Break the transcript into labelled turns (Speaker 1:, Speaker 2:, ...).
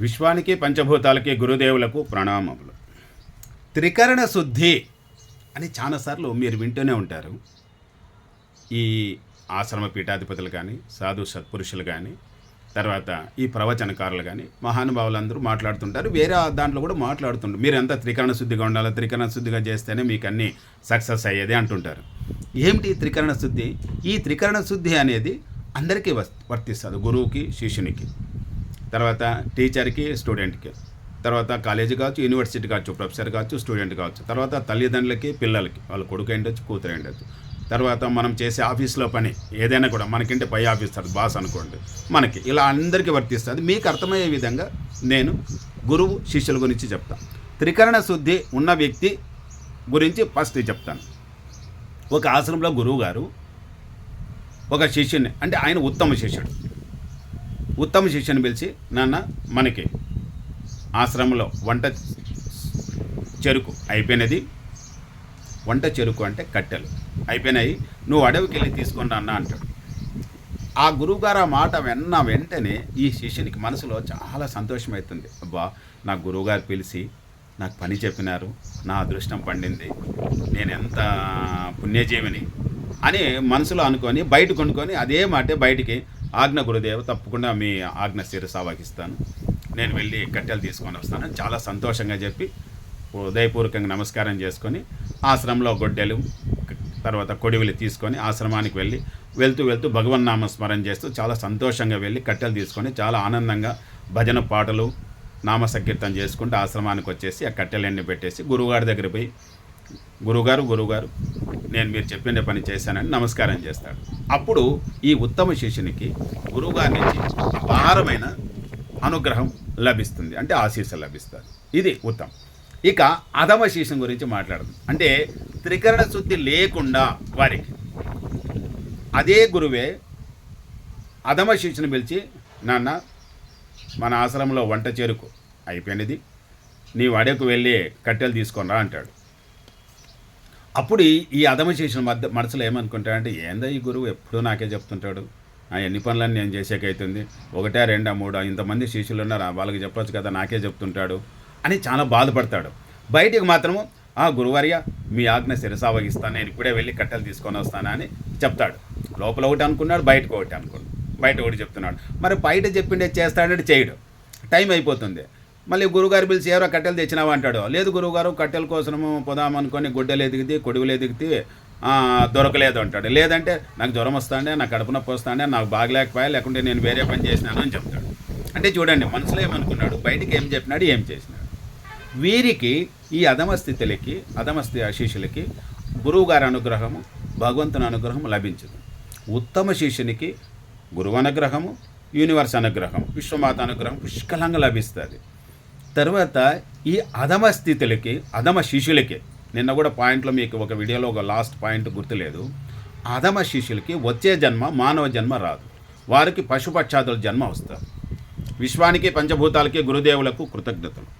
Speaker 1: విశ్వానికి పంచభూతాలకి గురుదేవులకు ప్రణామములు. త్రికరణ శుద్ధి అని చాలాసార్లు మీరు వింటూనే ఉంటారు. ఈ ఆశ్రమ పీఠాధిపతులు కానీ సాధు సత్పురుషులు కానీ తర్వాత ఈ ప్రవచనకారులు కానీ మహానుభావులందరూ మాట్లాడుతుంటారు. వేరే దాంట్లో కూడా మాట్లాడుతుంటారు. మీరు ఎంత త్రికరణ శుద్ధిగా ఉండాలో త్రికరణ శుద్ధిగా చేస్తేనే మీకు అన్నీ సక్సెస్ అయ్యేది అంటుంటారు. ఏమిటి త్రికరణ శుద్ధి? ఈ త్రికరణ శుద్ధి అనేది అందరికీ వర్తిస్తుంది. గురువుకి శిష్యునికి. తర్వాత టీచర్కి స్టూడెంట్కి. తర్వాత కాలేజీ కావచ్చు యూనివర్సిటీ కావచ్చు ప్రొఫెసర్ కావచ్చు స్టూడెంట్ కావచ్చు. తర్వాత తల్లిదండ్రులకి పిల్లలకి. వాళ్ళ కొడుకు ఉండొచ్చు కూతురు ఉండొచ్చు తర్వాత మనం చేసే ఆఫీస్లో పని ఏదైనా కూడా మనకంటే పై ఆఫీసర్ బాస్ అనుకోండి. మనకి ఇలా అందరికీ వర్తిస్తుంది. మీకు అర్థమయ్యే విధంగా నేను గురువు శిష్యుల గురించి చెప్తాను త్రికరణ శుద్ధి ఉన్న వ్యక్తి గురించి ఫస్ట్ చెప్తాను. ఒక ఆశ్రమంలో గురువు గారు ఒక శిష్యుని అంటే ఆయన ఉత్తమ శిష్యుడు. ఉత్తమ శిష్యుని పిలిచి నాన్న మనకి ఆశ్రమంలో వంట చెరుకు అయిపోయినది. వంట చెరుకు అంటే కట్టెలు అయిపోయినాయి. నువ్వు అడవికి వెళ్ళి తీసుకొని అన్న అంటాడు. ఆ గురువుగారు ఆ మాట విన్న వెంటనే ఈ శిష్యునికి మనసులో చాలా సంతోషం అవుతుంది. అబ్బా నా గురువుగారు పిలిచి నాకు పని చెప్పినారు. నా అదృష్టం పండింది. నేను ఎంత పుణ్యజీవిని అని మనసులో అనుకొని బయట కొనుక్కొని అదే మాటే బయటికి ఆజ్ఞ గురుదేవ తప్పకుండా మీ ఆజ్ఞ శిరసావహిస్తాను. నేను వెళ్ళి కట్టెలు తీసుకొని వస్తాను. చాలా సంతోషంగా చెప్పి హృదయపూర్వకంగా నమస్కారం చేసుకొని ఆశ్రమంలో గొడ్డెలు తర్వాత కొడివిలు తీసుకొని ఆశ్రమానికి వెళ్ళి వెళ్తూ వెళ్తూ భగవన్నామ స్మరణ చేస్తూ చాలా సంతోషంగా వెళ్ళి కట్టెలు తీసుకొని చాలా ఆనందంగా భజన పాటలు నామ సంకీర్తన చేసుకుంటూ ఆశ్రమానికి వచ్చేసి ఆ కట్టెలన్నీ పెట్టేసి గురువుగారి దగ్గర పోయి గురువుగారు గురువుగారు నేను మీరు చెప్పిన పని చేశానని నమస్కారం చేస్తాడు. అప్పుడు ఈ ఉత్తమ శిష్యునికి గురువుగారి నుంచి అపారమైన అనుగ్రహం లభిస్తుంది. అంటే ఆశీస్సు లభిస్తుంది ఇది ఉత్తమం. ఇక అధమ శిష్యం గురించి మాట్లాడదు. అంటే త్రికరణ శుద్ధి లేకుండా వారికి అదే గురువే అధమ శిష్యుని పిలిచి నాన్న మన ఆశ్రమంలో వంట చేరుకు. అయిపోయినది. నీ వడకు వెళ్ళి కట్టెలు తీసుకొని రా అంటాడు. అప్పుడు ఈ- అదమ చేసిన మధ్య మనసులో ఏమనుకుంటాడంటే ఏందో ఈ గురువు ఎప్పుడూ నాకే చెప్తుంటాడు? ఆ ఎన్ని పనులని నేను చేసేకైతుంది ఒకటే రెండా మూడా ఇంతమంది శిష్యులు ఉన్నారు వాళ్ళకి చెప్పొచ్చు కదా నాకే చెప్తుంటాడు అని చాలా బాధపడతాడు. బయటికి మాత్రము ఆ గురువర్య మీ ఆజ్ఞ శిరసావహిస్తాను నేను ఇప్పుడే వెళ్ళి కట్టెలు తీసుకొని వస్తాను అని చెప్తాడు. లోపల ఒకటి అనుకున్నాడు బయటకు ఒకటి అనుకున్నాడు. బయట ఒకటి చెప్తున్నాడు. మరి బయట చెప్పిండే చేస్తాడంటే చేయడు. టైం అయిపోతుంది. మళ్ళీ గురుగారు పిలిచి ఎవరో కట్టెలు తెచ్చినావా? అంటాడు. లేదు గురువుగారు కట్టెల కోసము పోదామనుకొని గుడ్డలు ఎదిగితే కొడుగులు ఎదిగితే దొరకలేదు అంటాడు. లేదంటే నాకు జ్వరం వస్తాండే నాకు కడుపు నొప్పి వస్తాండే నాకు బాగలేకపోయా లేకుంటే నేను వేరే పని చేసినాను అని చెప్తాడు. అంటే చూడండి మనసులో ఏమనుకున్నాడు? బయటికి ఏం చెప్పినాడు? ఏం చేసినాడు? వీరికి ఈ అధమ స్థితులకి అధమ శిష్యులకి గురువుగారి అనుగ్రహము భగవంతుని అనుగ్రహం లభించదు. ఉత్తమ శిష్యునికి గురువు అనుగ్రహము యూనివర్స్ అనుగ్రహం విశ్వమాత అనుగ్రహం పుష్కలంగా లభిస్తుంది. తర్వాత ఈ అధమ స్థితులకి అధమ శిష్యులకి నిన్న కూడా పాయింట్లో మీకు ఒక వీడియోలో ఒక లాస్ట్ పాయింట్ గుర్తులేదు. అధమ శిష్యులకి వచ్చే జన్మ మానవ జన్మ రాదు. వారికి పశుపక్షాదుల జన్మ వస్తారు విశ్వానికి పంచభూతాలకి గురుదేవులకు కృతజ్ఞతలు.